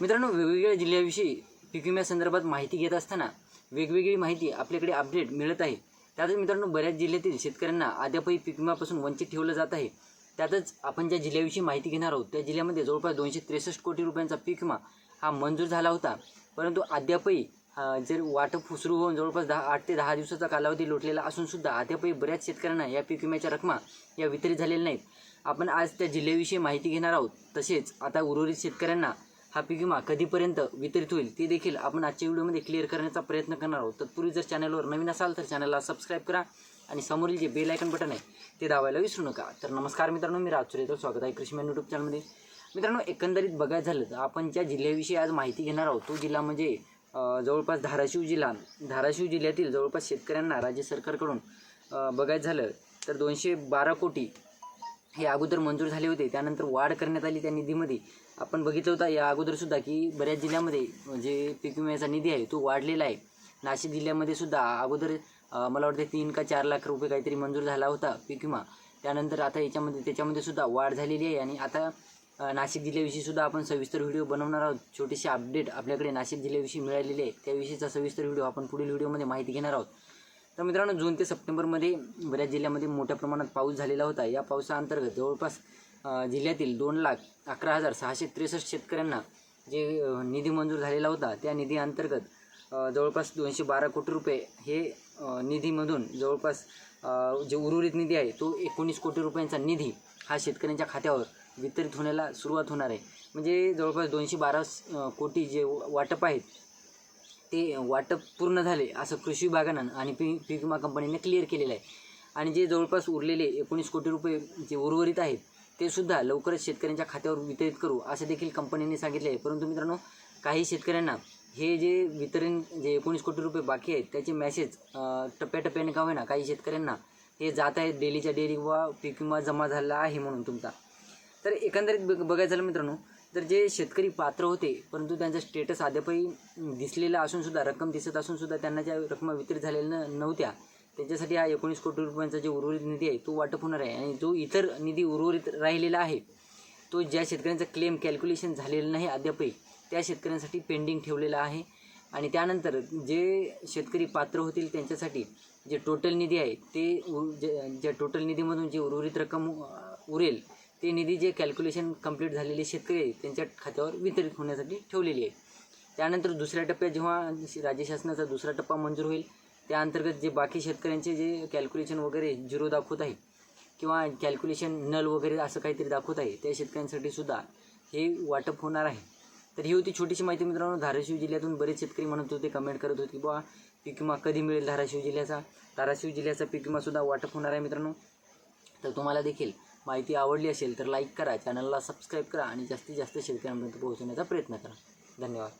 मित्रांनो वेगवेगळ्या जिल्ह्याविषयी पीक विम्यासंदर्भात माहिती घेत असताना वेगवेगळी माहिती आपल्याकडे अपडेट मिळत आहे. त्यातच मित्रांनो बऱ्याच जिल्ह्यातील शेतकऱ्यांना अद्यापही पीक विम्यापासून वंचित ठेवलं जात आहे. त्यातच आपण ज्या जिल्ह्याविषयी माहिती घेणार आहोत त्या जिल्ह्यामध्ये जवळपास दोनशे त्रेसष्ट कोटी रुपयांचा पीक विमा हा मंजूर झाला होता. परंतु अद्यापही जर वाटप सुरू होऊन जवळपास दहा आठ ते दहा दिवसाचा कालावधी लोटलेला असूनसुद्धा अद्यापही बऱ्याच शेतकऱ्यांना या पीक विम्याच्या रकमा या वितरित झालेल्या नाहीत. आपण आज त्या जिल्ह्याविषयी माहिती घेणार आहोत. तसेच आता उर्वरित शेतकऱ्यांना हा पीक विमा कधीपर्यंत वितरित होईल ते देखील आपण आजच्या व्हिडिओमध्ये क्लिअर करण्याचा प्रयत्न करणार आहोत. तत्पूर्वी जर चॅनलवर नवीन असाल तर चॅनलला सबस्क्राईब करा आणि समोरील जे बेल आयकन बटन आहे ते दाबायला विसरू नका. तर नमस्कार मित्रांनो मी राजसूर स्वागत आहे कृषी मॅन यूट्यूब चॅनलमध्ये मित्रांनो एकंदरीत बघायचं झालं तर आपण ज्या जिल्ह्याविषयी आज माहिती घेणार आहोत तो जिल्हा म्हणजे जवळपास धाराशिव जिल्हा. धाराशिव जिल्ह्यातील जवळपास शेतकऱ्यांना राज्य सरकारकडून बघायचं झालं तर दोनशे बारा कोटी हे अगोदर मंजूर झाले होते. त्यानंतर वाढ करण्यात आली त्या निधीमध्ये. आपण बघितलं होता या अगोदरसुद्धा की बऱ्याच जिल्ह्यामध्ये जे पीक विम्याचा निधी आहे तो वाढलेला आहे. नाशिक जिल्ह्यामध्ये सुद्धा अगोदर मला वाटतं तीन का चार लाख रुपये काहीतरी मंजूर झाला होता पीक विमा. त्यानंतर आता याच्यामध्ये त्याच्यामध्ये सुद्धा वाढ झालेली आहे आणि आता नाशिक जिल्ह्याविषयी सुद्धा आपण सविस्तर व्हिडिओ बनवणार आहोत. छोटीशी अपडेट आपल्याकडे नाशिक जिल्ह्याविषयी मिळालेली आहे. त्याविषयीचा सविस्तर व्हिडिओ आपण पुढील व्हिडिओमध्ये माहिती घेणार आहोत. तर मित्रांनो जून ते सप्टेंबरमध्ये बऱ्याच जिल्ह्यामध्ये मोठ्या प्रमाणात पाऊस झालेला होता. या पावसाअंतर्गत जवळपास जिल्ह्यातील दोन लाख अकरा हजार सहाशे त्रेसष्ट शेतकऱ्यांना जे निधी मंजूर झालेला होता त्या निधी अंतर्गत जवळपास दोनशे बारा कोटी रुपये हे निधीमधून जवळपास जे उर्वरित निधी आहे तो एकोणीस कोटी रुपयांचा निधी हा शेतकऱ्यांच्या खात्यावर वितरित होण्याला सुरुवात होणार आहे. म्हणजे जवळपास दोनशे बारा कोटी जे वाटप आहेत ते वाटप पूर्ण झाले असं कृषी विभागानं आणि पी पीक विमा कंपनीने क्लिअर केलेलं आहे. आणि जे जवळपास उरलेले एकोणीस कोटी रुपये जे उर्वरित आहेत ते सुद्धा लवकरच शेतकऱ्यांच्या खात्यावर वितरित करू असं देखील कंपनीने सांगितले आहे. परंतु मित्रांनो काही शेतकऱ्यांना हे जे वितरण जे एकोणीस कोटी रुपये बाकी आहेत त्याचे मॅसेज टप्प्याटप्प्याने का होईना काही शेतकऱ्यांना हे जात आहेत डेलीच्या डेली वा पीक विमा जमा झाला आहे म्हणून तुमचा. तर एकंदरीत बघायचं झालं मित्रांनो तर जे शेतकरी पात्र होते परंतु त्यांचा स्टेटस अद्यापही दिसलेला असून सुद्धा रक्कम दिसत असून सुद्धा त्यांना ज्या रकमा वितरित झालेल्या नव्हत्या त्यांच्यासाठी हा एकोणीस कोटी रुपयांचा जे उर्वरित निधी आहे तो वाटप होणार आहे. आणि जो इतर निधी उर्वरित राहिलेला आहे तो ज्या शेतकऱ्यांचा क्लेम कॅल्क्युलेशन झालेलं नाही अद्यापही त्या शेतकऱ्यांसाठी पेंडिंग ठेवलेला आहे. आणि त्यानंतर जे शेतकरी पात्र होतील त्यांच्यासाठी जे टोटल निधी आहे ते उ- जे- ज्या टोटल निधीमधून जे उर्वरित रक्कम उरेल ते निधी जे कॅल्क्युलेशन कंप्लीट झालेले शेतकरी त्यांच्या खात्यावर वितरित होण्यासाठी ठेवलेली आहे. त्यानंतर दुसऱ्या टप्प्यात जेव्हा राज्य शासनाचा दुसरा टप्पा मंजूर होईल त्या अंतर्गत जे बाकी शेतकऱ्यांचे जे कॅल्क्युलेशन वगैरे झिरो दाखवत आहे किंवा कॅल्क्युलेशन नल वगैरे असं काहीतरी दाखवत आहे त्या शेतकऱ्यांसाठी सुद्धा हे वाटप होणार आहे. तर ही होती छोटीशी माहिती मित्रांनो. धाराशिव जिल्ह्यातून बरेच शेतकरी म्हणत होते कमेंट करत होते की बुवा पीक विमा कधी मिळेल धाराशिव जिल्ह्याचा? धाराशिव जिल्ह्याचा पीक विमासुद्धा वाटप होणार आहे मित्रांनो. तर तुम्हाला देखील माहिती आवडली असेल तर लाईक करा चॅनलला सबस्क्राईब करा आणि जास्तीत जास्त शेतकऱ्यांपर्यंत पोहोचवण्याचा प्रयत्न करा. धन्यवाद.